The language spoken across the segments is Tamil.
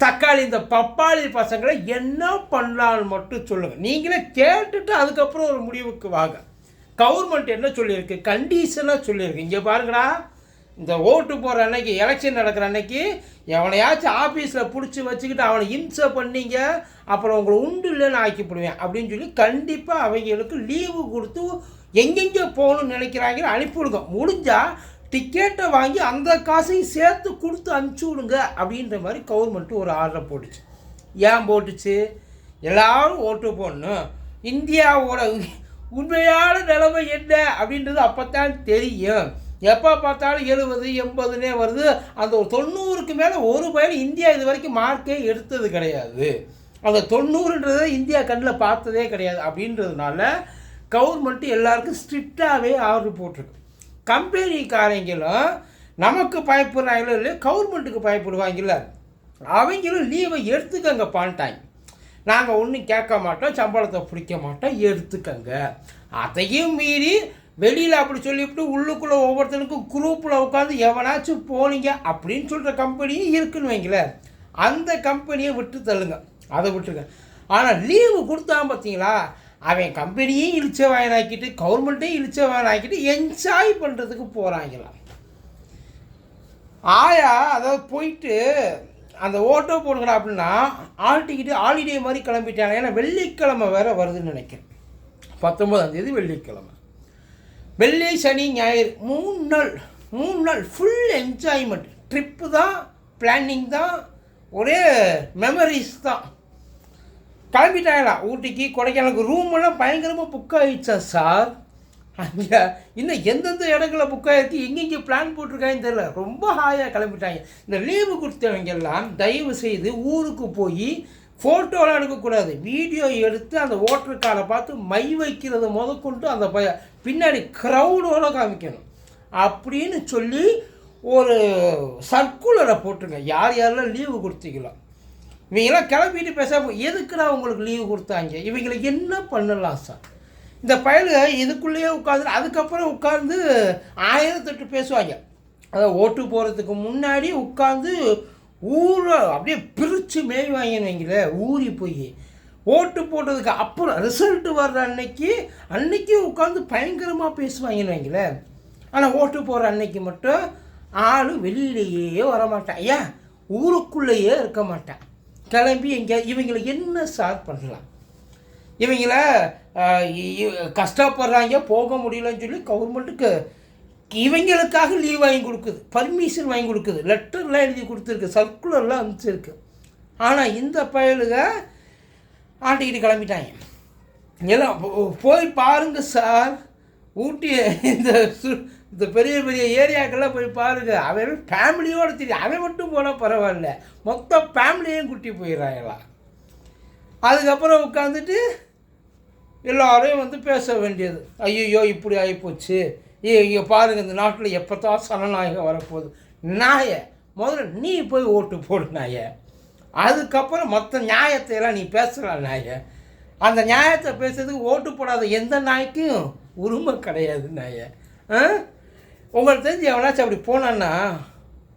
தக்காளி இந்த பப்பாளி பசங்களை என்ன பண்ணலான்னு மட்டும் சொல்லுங்கள் நீங்களே கேட்டுட்டு அதுக்கப்புறம் ஒரு முடிவுக்கு வாங்க. கவர்மெண்ட் என்ன சொல்லியிருக்கு? கண்டிஷனாக சொல்லியிருக்கு. இங்கே பாருங்கடா இந்த ஓட்டு போகிற அன்னைக்கு எலெக்ஷன் நடக்கிற அன்னைக்கு எவனையாச்சும் ஆஃபீஸில் பிடிச்சி வச்சுக்கிட்டு அவனை இம்சை பண்ணீங்க அப்புறம் உங்களை உண்டு இல்லைன்னு ஆக்கிப்படுவேன் அப்படின்னு சொல்லி கண்டிப்பாக அவங்களுக்கு லீவு கொடுத்து எங்கெங்கே போகணும்னு நினைக்கிறாங்கன்னு அனுப்பிவிடுங்க முடிஞ்சால் டிக்கெட்டை வாங்கி அந்த காசையும் சேர்த்து கொடுத்து அனுப்பிச்சி விடுங்க அப்படின்ற மாதிரி கவர்மெண்ட்டு ஒரு ஆர்டரை போட்டுச்சு. ஏன் போட்டுச்சு? எல்லாரும் ஓட்டு போடணும். இந்தியாவோட உண்மையான நிலைமை என்ன அப்படின்றது அப்போ தான் தெரியும். எப்போ பார்த்தாலும் எழுபது எண்பதுனே வருது. அந்த ஒரு தொண்ணூறுக்கு மேலே ஒரு பையன் இந்தியா இது வரைக்கும் மார்க்கே எடுத்தது கிடையாது. அந்த தொண்ணூறுன்றதை இந்தியா கண்ணில் பார்த்ததே கிடையாது அப்படின்றதுனால கவர்மெண்ட்டு எல்லாருக்கும் ஸ்ட்ரிக்டாகவே ஆர்டர் போட்டிருக்கு. கம்பெனிக்காரங்களும் நமக்கு பயப்படுறாங்களோ இல்லை கவர்மெண்ட்டுக்கு பயப்படுவாங்கல்ல அவங்களும் லீவை எடுத்துக்கங்க பண்ணிட்டாங்க நாங்கள் ஒன்றும் கேட்க மாட்டோம் சம்பளத்தை பிடிக்க மாட்டோம் எடுத்துக்கங்க. அதையும் மீறி வெளியில் அப்படி சொல்லிவிட்டு உள்ளுக்குள்ளே ஒவ்வொருத்தனுக்கும் குரூப்பில் உட்காந்து எவனாச்சும் போனீங்க அப்படின்னு சொல்கிற கம்பெனியும் இருக்குன்னு வைங்களேன் அந்த கம்பெனியை விட்டு தள்ளுங்க. அதை விட்டுருங்க. ஆனால் லீவு கொடுத்தா பார்த்தீங்களா அவன் கம்பெனியும் இழிச்ச வாயனாக்கிட்டு கவர்மெண்ட்டையும் இழிச்ச வாயனாக்கிட்டு என்ஜாய் பண்ணுறதுக்கு போகிறாங்களாம் ஆயா அதாவது போயிட்டு அந்த ஓட்டோ போடுங்கடா அப்படின்னா ஆல் டிக்கெட்டு ஹாலிடே மாதிரி கிளம்பிட்டாங்க. ஏன்னா வெள்ளிக்கிழமை வேற வருதுன்னு நினைக்கிறேன். பத்தொம்போதாந்தேதி வெள்ளிக்கிழமை. வெள்ளி சனி ஞாயிறு மூணு நாள் மூணு நாள் ஃபுல் என்ஜாய்மெண்ட் ட்ரிப்பு தான் பிளானிங் தான் ஒரே மெமரிஸ் தான். கிளம்பிட்டாங்களா ஊட்டிக்கு கொடைக்கானலுக்கு. ரூமெல்லாம் பயங்கரமாக புக் ஆகிடுச்சா சார்? அங்கே இன்னும் எந்தெந்த இடங்களில் புக் ஆகிருக்கு எங்கெங்கே பிளான் போட்டிருக்காங்கன்னு தெரியல. ரொம்ப ஹாயாக கிளம்பிட்டாங்க. இந்த லீவு கொடுத்தவங்க எல்லாம் தயவு செய்து ஊருக்கு போய் ஃபோட்டோலாம் எடுக்கக்கூடாது. வீடியோ எடுத்து அந்த ஓட்டர் காலை பார்த்து மை வைக்கிறது முதற்கொண்டு அந்த பய பின்னாடி க்ரௌடோடு காமிக்கணும். அப்படின்னு சொல்லி ஒரு சர்க்குலரை போட்டுருங்க. யார் யாரெல்லாம் லீவு கொடுத்தீங்களோ. இவங்கெல்லாம் கிளம்பிட்டு பேசாமல் எதுக்குடா உங்களுக்கு லீவு கொடுத்தாங்க? இவங்களை என்ன பண்ணலாம் சார் இந்த பயலுக இதுக்குள்ளேயே உட்காந்து அதுக்கப்புறம் உட்காந்து ஆயிரத்தெட்டு பேசுவாங்க. அதாவது ஓட்டு போகிறதுக்கு முன்னாடி உட்காந்து ஊரை அப்படியே பிரித்து மேய்வாங்கன்னு வைங்களேன் ஊறி போய். ஓட்டு போட்டதுக்கு அப்புறம் ரிசல்ட் வர்ற அன்னைக்கு அன்னைக்கு உட்காந்து பயங்கரமாக பேசுவாங்கன்னு வைங்களேன் ஆனால் ஓட்டு போகிற அன்னைக்கு மட்டும் ஆள் வெளியிலேயே வரமாட்டேன். ஏன்? ஊருக்குள்ளேயே இருக்க மாட்டேன். கிளம்பி எங்கே இவங்களை என்ன சார் பண்ணலாம்? இவங்கள கஷ்டப்படுறாங்க போக முடியலன்னு சொல்லி கவர்மெண்ட்டுக்கு இவங்களுக்காக லீவ் வாங்கி கொடுக்குது. பர்மிஷன் வாங்கி கொடுக்குது. லெட்டர்லாம் எழுதி கொடுத்துருக்கு. சர்க்குலர்லாம் அனுப்பிச்சிருக்கு. ஆனால் இந்த பயலுக ஆண்டிக்கிட்டு கிளம்பிட்டாங்க. எல்லாம் போ- போய் பாருங்கள் சார். ஊட்டி இந்த சு- இந்த பெரிய பெரிய ஏரியாக்கெல்லாம் போய் பாருங்க அவன் ஃபேமிலியோடு தெரியும். அவன் மட்டும் போனால் பரவாயில்ல. மொத்த ஃபேமிலியும் குட்டி போயிடுறாங்களாம் அதுக்கப்புறம் உட்காந்துட்டு எல்லோரையும் வந்து பேச வேண்டியது. ஐயோ இப்படி ஆகிப்போச்சு ஏ இங்கே பாருங்க இந்த நாட்டில் எப்போ தான் சனநாயகம் வரப்போகுது. நாய முதல்ல நீ போய் ஓட்டு போடு நாய. அதுக்கப்புறம் மற்ற நியாயத்தை எல்லாம் நீ பேசலாம் நாய. அந்த நியாயத்தை பேசுறதுக்கு ஓட்டு போடாத எந்த நாய்க்கும் உரிமை கிடையாது நாய. ஆ? உங்களுக்கு தெரிஞ்சு எவனாச்சும் அப்படி போனான்னா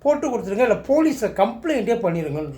போட்டு கொடுத்துருங்க இல்லை போலீஸை கம்ப்ளைண்ட்டே பண்ணிடுங்கன்ற